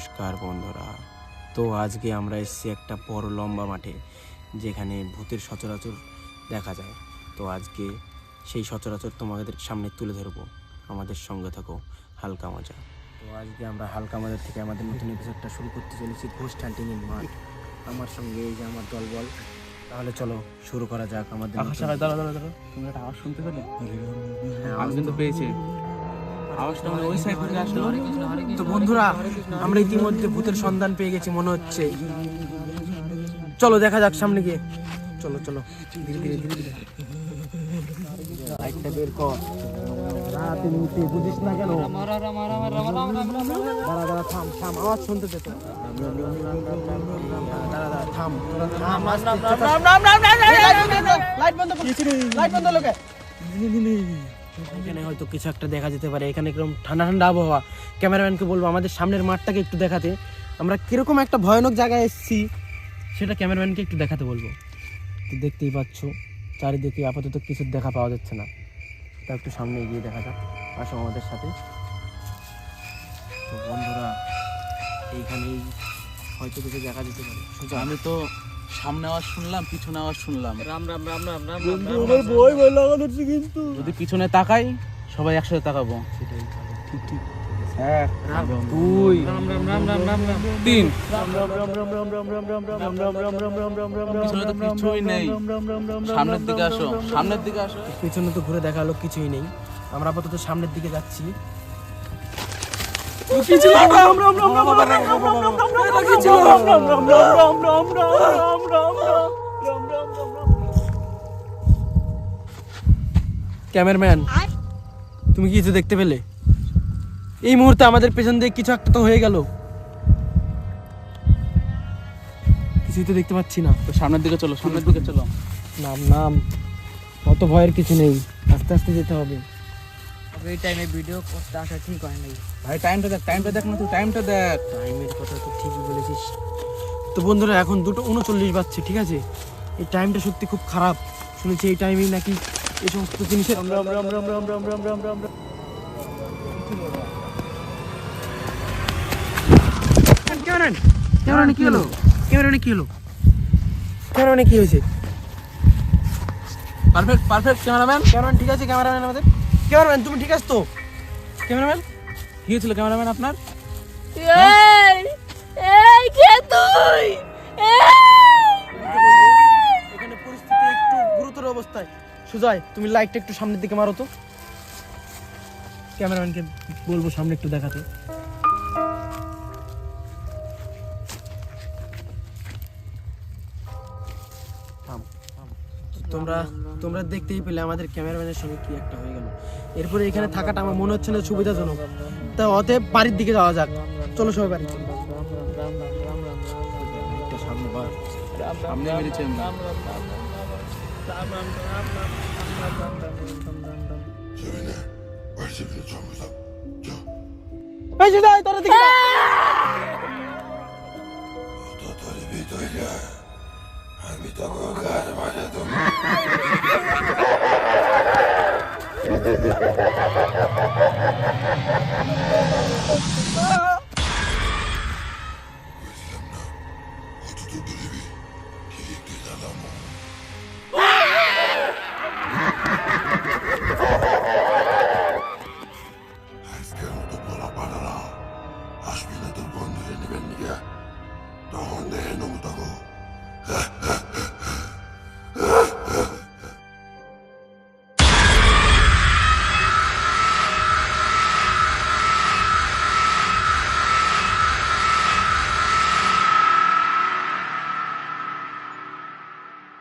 নমস্কার বন্ধুরা। তো আজকে আমরা এসেছি একটা বড় লম্বা মাঠে যেখানে ভূতের সচরাচর দেখা যায়। তো আজকে সেই সচরাচর তোমাদের সামনে তুলে ধরবো। আমাদের সঙ্গে থাকো হালকা মজা। তো আজকে আমরা হালকা মজার থেকে আমাদের নতুন এপিসোডটা শুরু করতে চলেছি ঘোষ হান্টিং মাঠ। আমার সঙ্গে এই যে আমার দলবল। তাহলে চলো শুরু করা যাক আমাদের দাঁড়া দাঁড়া দাঁড়া একটা আওয়াজ শুনতে পেলে? হ্যাঁ, আমি কিন্তু পেয়েছি। আওয়াজটা মানে ওই সাইড থেকে আসলো তো বন্ধুরা আমরা ইতিমধ্যে ভূতের সন্ধান পেয়ে গেছি মনে হচ্ছে চলো দেখা যাক সামনে গিয়ে চলো চলো ধীরে ধীরে ধীরে ধীরে লাইটটা বের কর রাতে নিতে বুঝিস না কেন দাঁড়া দাঁড়া থাম থাম আওয়াজ শুনতে দে দাঁড়া দাঁড়া থাম থাম লাইট বন্ধ লাইট বন্ধ লোকে এখানে হয়তো কিছু একটা দেখা যেতে পারে। এখানে কীরকম ঠান্ডা ঠান্ডা আবহাওয়া। ক্যামেরাম্যানকে বলব, আমাদের সামনের মাঠটাকে একটু দেখাতে। আমরা কীরকম একটা ভয়ানক জায়গায় এসেছি, সেটা ক্যামেরাম্যানকে একটু দেখাতে বলব। তো দেখতেই পাচ্ছ, চারিদিকে আপাতত কিছু দেখা পাওয়া যাচ্ছে না। তা একটু সামনে এগিয়ে দেখা যাক। আসো আমাদের সাথে। তো বন্ধুরা, এইখানেই হয়তো কিছু দেখা যেতে পারে। আমি তো সামনে আওয়াজ শুনলাম পিছনে আওয়াজ শুনলাম রাম রাম রাম রাম কিন্তু যদি পিছনে তাকাই সবাই একসাথে তাকাবো সামনের দিকে আসো সামনের দিকে আসো পিছনে তো ঘুরে দেখাল কিছুই নেই আমরা আপাতত সামনের দিকে যাচ্ছি ক্যামেরাম্যান তুমি কি কিছু দেখতে পেলে এই মুহূর্তে আমাদের পেছন দিয়ে কিছু একটা তো হয়ে গেল কিছুই তো দেখতে পাচ্ছি না তো সামনের দিকে চলো সামনের দিকে চলো নাম নাম অত ভয়ের কিছু নেই আস্তে আস্তে যেতে হবে এই টাইমে ভিডিও করতে আসা ঠিক হয় নাই। ভাই টাইমটা দেখ টাইমটা দেখ না তুই টাইমটা দেখ। টাইমের কথা তো ঠিকই বলেছিস। তো বন্ধুরা এখন দুটো উনচল্লিশ বাজছে ঠিক আছে? এই টাইমটা সত্যি খুব খারাপ। শুনেছি এই টাইমেই নাকি এই সমস্ত জিনিসের রাম রাম রাম রাম রাম রাম রাম রাম রাম রাম ক্যামেরাম্যান ক্যামেরাম্যান কি হলো? ক্যামেরাম্যান কি হলো? ক্যামেরাম্যান কি হয়েছে? Perfect perfect cameraman. ক্যামেরাম্যান ঠিক আছে ক্যামেরাম্যান আমাদের? ক্যামেরাম্যান তুমি ঠিক আছো? তো ক্যামেরাম্যান? কি হয়েছিল ক্যামেরাম্যান আপনার? এই এই কে তুই? এখানে পরিস্থিতি একটু গুরুতর অবস্থায়। সুজয় তুমি লাইটটা একটু সামনের দিকে মারো তো। ক্যামেরাম্যানকে বলব সামনে একটু দেখাতে। থাম, থাম। তোমরা তোমরা দেখতেই পেলে আমাদের ক্যামেরাম্যানের সঙ্গে কি একটা হয়ে গেল। এরপরে এখানে থাকাটা আমার মনে হচ্ছে না সুবিধাজনক। তা অতএব বাড়ির দিকে যাওয়া যাক। চলো সবাই বাড়ি Tutto dove vi, chi è che la